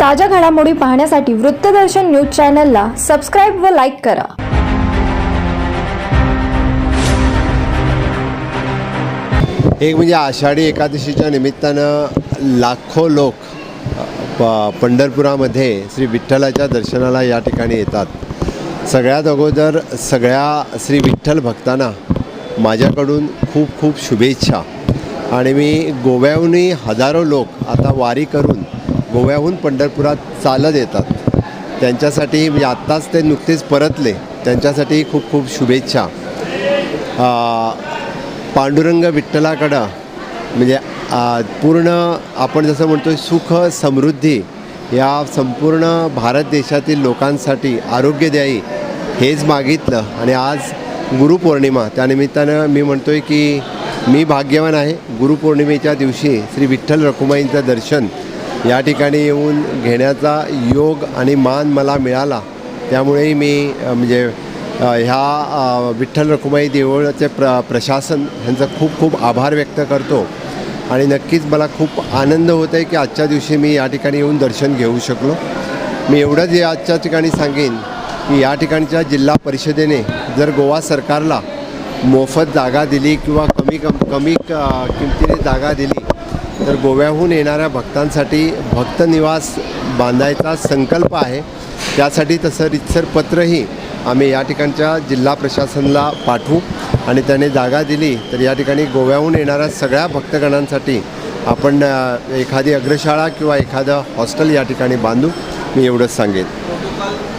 ताज्या घडामोडी पाहण्यासाठी वृत्तदर्शन न्यूज चॅनलला सबस्क्राईब व लाईक करा. एक म्हणजे आषाढी एकादशीच्या निमित्तानं लाखो लोक प पंढरपुरामध्ये श्री विठ्ठलाच्या दर्शनाला या ठिकाणी येतात. सगळ्यात अगोदर सगळ्या श्री विठ्ठल भक्तांना माझ्याकडून खूप खूप शुभेच्छा. आणि मी गोव्याहूनही हजारो लोक आता वारी करून गोव्याहून पंढरपुरात चालत येतात. त्यांच्यासाठी म्हणजे आत्ताच ते नुकतेच परतले. त्यांच्यासाठी खूप खूप शुभेच्छा. पांडुरंग विठ्ठलाकडं म्हणजे पूर्ण आपण जसं म्हणतो सुख समृद्धी या संपूर्ण भारत देशातील लोकांसाठी आरोग्य हेच मागितलं. आणि आज गुरुपौर्णिमा त्यानिमित्तानं मी म्हणतो आहे की मी भाग्यवान आहे. गुरुपौर्णिमेच्या दिवशी श्री विठ्ठल रखुमाईंचं दर्शन या ठिकाणी येऊन घेण्याचा योग आणि मान मला मिळाला. त्यामुळेही मी म्हणजे ह्या विठ्ठल रखुमाई देवळाचे प्र प्रशासन ह्यांचा खूप खूप आभार व्यक्त करतो. आणि नक्कीच मला खूप आनंद होत आहे की आजच्या दिवशी मी या ठिकाणी येऊन दर्शन घेऊ शकलो. मी एवढंच या आजच्या ठिकाणी सांगेन की या ठिकाणच्या जिल्हा परिषदेने जर गोवा सरकारला मोफत जागा दिली किंवा कमी कम कमी किमतीने जागा दिली तर गोव्याहून येणाऱ्या भक्तांसाठी भक्तनिवास बांधायचा संकल्प आहे. त्यासाठी तसं रितसर पत्रही आम्ही या ठिकाणच्या जिल्हा प्रशासनाला पाठवू आणि त्याने जागा दिली तर या ठिकाणी गोव्याहून येणाऱ्या सगळ्या भक्तगणांसाठी आपण एखादी अग्रशाळा किंवा एखादं हॉस्टेल या ठिकाणी बांधू. मी एवढंच सांगेन.